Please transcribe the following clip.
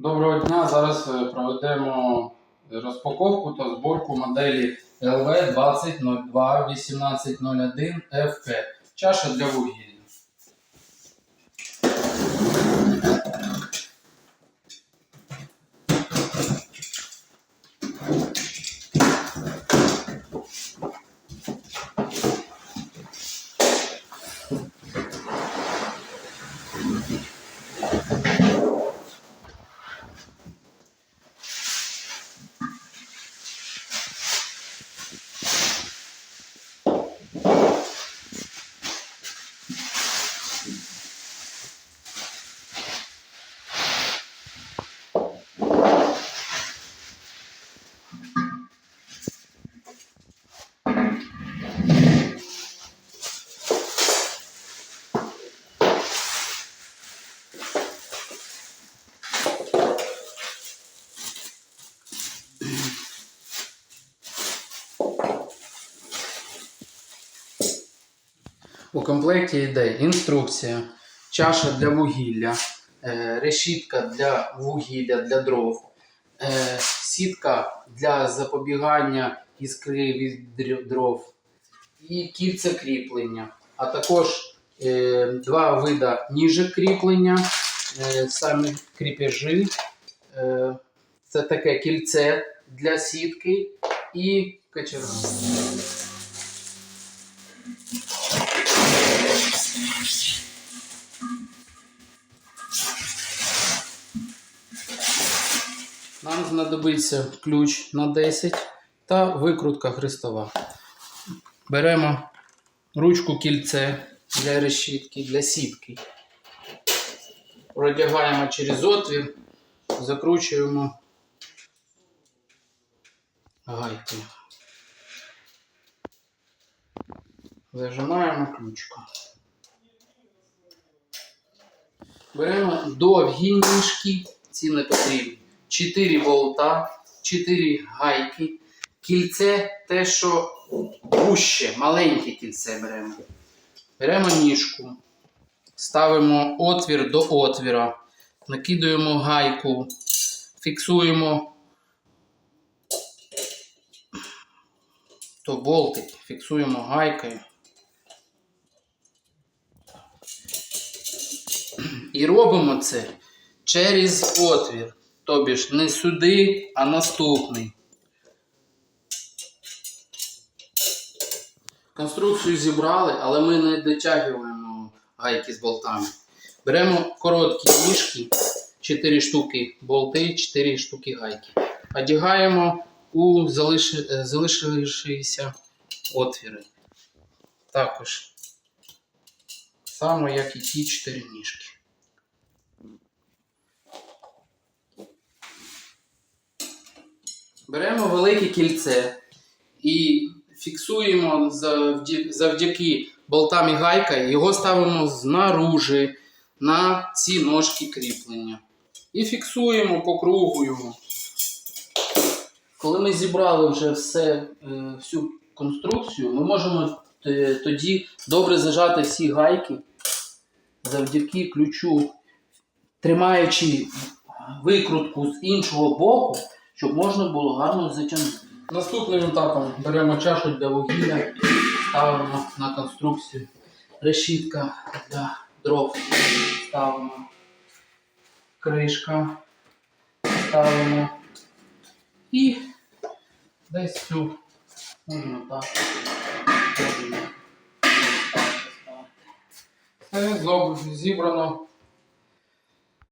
Доброго дня. Зараз е, проведемо розпаковку та зборку моделі LV 2002 1801 FP. Чаша для вугілля. У комплекті йде інструкція, чаша для вугілля, е, решітка для вугілля для дров, е, сітка для запобігання іскри від дров і кільце кріплення, а також е, два вида ніжок кріплення, самі кріпежі. Це таке кільце для сітки і качера. Нам знадобиться ключ на 10 та викрутка хрестова. Беремо ручку кільце для решітки, для сітки. Продягаємо через отвір, закручуємо гайки. Зажимаємо ключку. Беремо довгі ніжки, ці не потрібні. 4 болта, 4 гайки, кільце те, що вуще, маленьке кільце беремо. Беремо ніжку, ставимо отвір до отвіра, накидуємо гайку, фіксуємо то болтик, фіксуємо гайкою. І робимо це через отвір. Тобі ж не сюди, а наступний. Конструкцію зібрали, але ми не дотягуємо гайки з болтами. Беремо короткі ніжки, 4 штуки болти, 4 штуки гайки. Одягаємо у залиши- залишилися отвіри. Також само, як і ті 4 ніжки. Беремо велике кільце і фіксуємо завдяки болтам і гайка, його ставимо знаружи на ці ножки кріплення. І фіксуємо по кругу його. Коли ми зібрали вже все, е, всю конструкцію, ми можемо е, тоді добре зажати всі гайки завдяки ключу, тримаючи викрутку з іншого боку, щоб можна було гарно затягнути. Наступним етапом беремо чашу для вугілля, ставимо на конструкцію. Решітка для дров ставимо. Кришка ставимо. І десь цю можна так. Зібрано